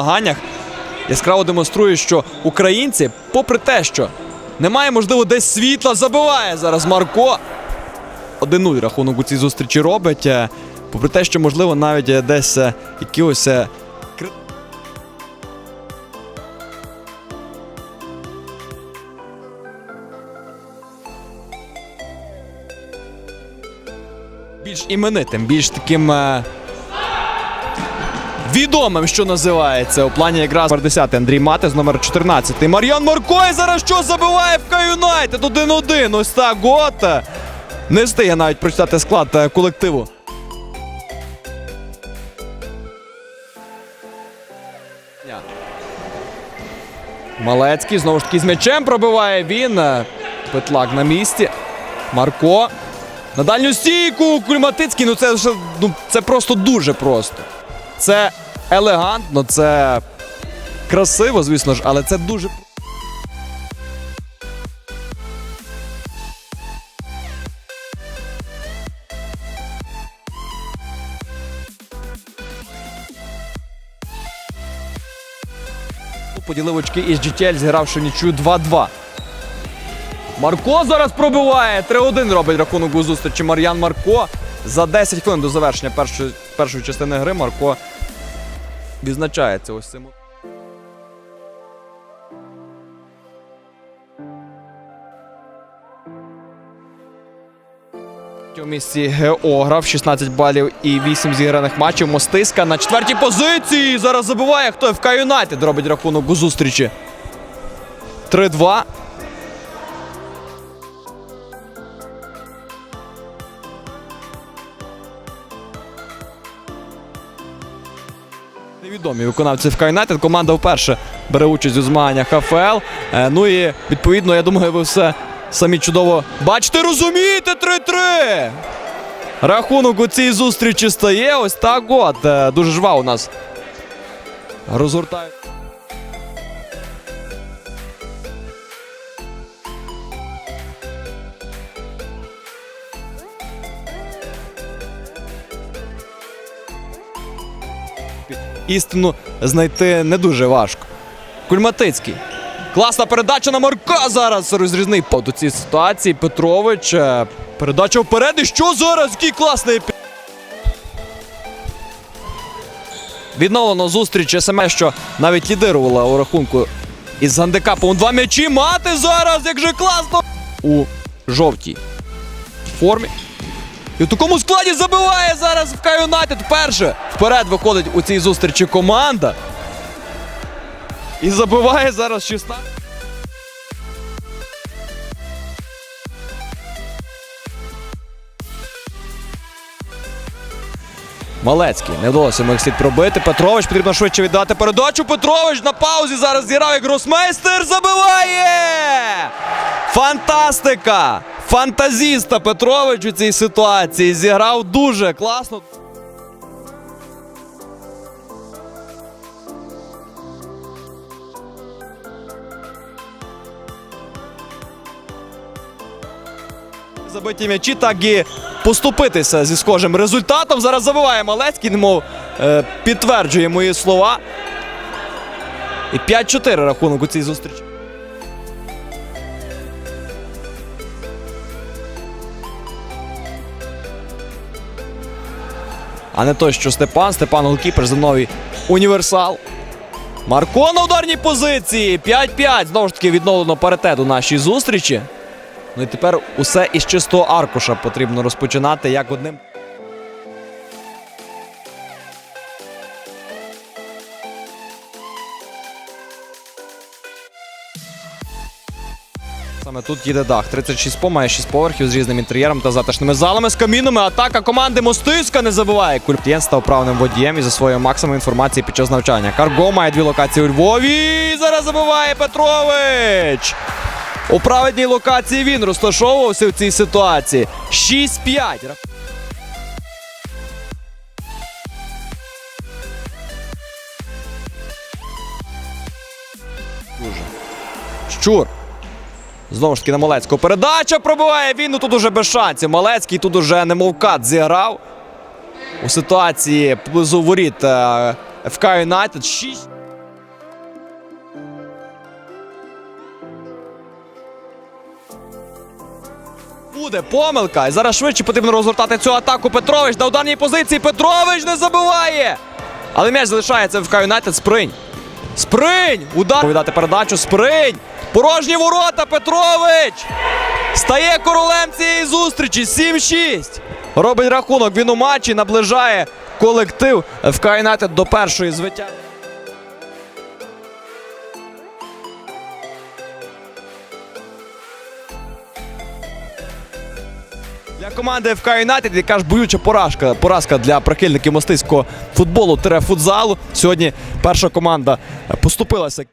змаганнях яскраво демонструє, що українці, попри те, що немає, можливо, десь світла, забиває зараз Марко. 1-0 рахунок у цій зустрічі робить. е, Попри те, що, можливо, навіть е, десь е, кри- Більш іменитим, більш таким. Відомим, що називається у плані якраз номер 10 Андрій Матес, номер 14 Мар'ян Марко і зараз що забиває в К-Юнайтед 1-1. Ось так от. е, Не встигає навіть прочитати склад е, колективу. Малецький знову ж таки з м'ячем пробиває він. е, Петлак на місці. Марко. На дальню стійку. Кульматицький. Ну це ну, це просто дуже просто. Це елегантно, це красиво, звісно ж, але це дуже. Поділив очки із GTL, зігравши нічию 2-2. Марко зараз пробиває. 3-1 робить рахунок у зустрічі. Мар'ян Марко. За 10 хвилин до завершення першої, першої частини гри Марко відзначається ось цим. У місці географ 16 балів і 8 зіграних матчів. Мостиська на четвертій позиції. Зараз забиває хто ФК Юнайтед робить рахунок у зустрічі. 3-2. Невідомі виконавці ФК Юнайтед. Команда вперше бере участь у змаганнях АФЛ. Е, ну і відповідно, я думаю, ви все самі чудово бачите, розумієте 3-3. Рахунок у цій зустрічі стає. Ось так от. Е, Дуже жва у нас. Розгортають. Істину знайти не дуже важко. Кульматицький. Класна передача на Марка зараз розрізний под у цій ситуації. Петрович. е, Передача вперед. І що зараз? Який класний Відновлено зустріч СМС, що навіть лідирувала у рахунку із гандикапом два м'ячі. Мати зараз, як же класно! У жовтій формі. І в такому складі забиває зараз в К Юнайтед вперше. Вперед виходить у цій зустрічі команда. І забиває зараз 16. Малецький. Не вдалося йому їх слід пробити. Петрович потрібно швидше віддати передачу. Петрович на паузі зараз зіграв як гросмейстер. Забиває! Фантастика! Фантазіста Петрович у цій ситуації зіграв дуже класно. Забиті м'ячі, так і поступитися зі схожим результатом. Зараз забиває Малецький, немов е, підтверджує мої слова. І 5-4 рахунок у цій зустрічі. А не той, що Степан. Степан голкіпер земновий універсал. Марко на ударній позиції. 5-5. Знову ж таки відновлено паритет у нашій зустрічі. Ну і тепер усе із чистого аркуша потрібно розпочинати як одним. Саме тут їде дах. 36 по, має 6 поверхів з різним інтер'єром та затишними залами з камінами. Атака команди Мостиська не забиває. Кульптєн став правним водієм і засвоює максимум інформації під час навчання. Карго має дві локації у Львові. І Зараз забиває Петрович. У праведній локації він розташовувався в цій ситуації. 6-5. Дуже. Щур. Знову ж таки на Малецького. Передача пробиває він. Ну тут уже без шансів. Малецький тут уже немов кат зіграв. У ситуації поблизу воріт е, ФК Юнайтед Буде помилка. І зараз швидше потрібно розгортати цю атаку. Петрович на даній позиції. Петрович не забиває. Але м'яч залишається в ФК Юнайтед. Спринь. Спринь! Удар. Повідати передачу. Спринь. Порожні ворота. Петрович! Стає королем цієї зустрічі. 7-6. Робить рахунок. Він у матчі наближає колектив ФК Юнайтед до першої звиття. Для команди ФК Юнайтед, яка ж боюча поразка, поразка для прихильників мостиського футболу тире футзалу. Сьогодні перша команда поступилася